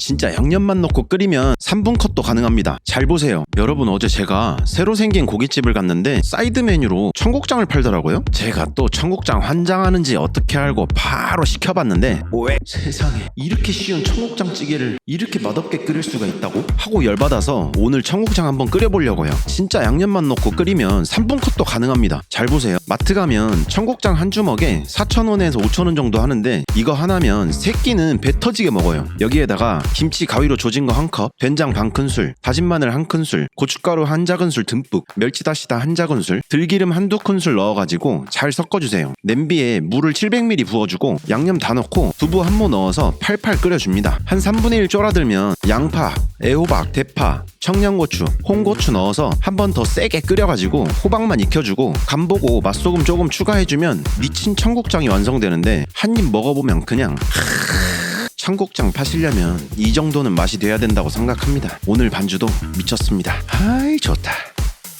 진짜 양념만 넣고 끓이면 3분 컷도 가능합니다. 잘 보세요. 여러분 어제 제가 새로 생긴 고깃집을 갔는데 사이드 메뉴로 청국장을 팔더라고요. 제가 또 청국장 환장하는지 어떻게 알고 바로 시켜봤는데 왜 세상에 이렇게 쉬운 청국장 찌개를 이렇게 맛없게 끓일 수가 있다고? 하고 열받아서 오늘 청국장 한번 끓여보려고요. 진짜 양념만 넣고 끓이면 3분 컷도 가능합니다. 잘 보세요. 마트 가면 청국장 한 주먹에 4,000원에서 5,000원 정도 하는데 이거 하나면 세 끼는 배 터지게 먹어요. 여기에다가 김치 가위로 조진 거 한 컵, 된장 반 큰술, 다진 마늘 한 큰술, 고춧가루 한 작은술 듬뿍, 멸치 다시다 한 작은술, 들기름 한두 큰술 넣어가지고 잘 섞어주세요. 냄비에 물을 700ml 부어주고 양념 다 넣고 두부 한 모 넣어서 팔팔 끓여줍니다. 한 3분의 1 쫄아들면 양파, 애호박, 대파, 청양고추, 홍고추 넣어서 한 번 더 세게 끓여가지고 호박만 익혀주고 간 보고 맛소금 조금 추가해주면 미친 청국장이 완성되는데 한 입 먹어보면 그냥 청국장 파시려면 이 정도는 맛이 돼야 된다고 생각합니다. 오늘 반주도 미쳤습니다. 아이 좋다.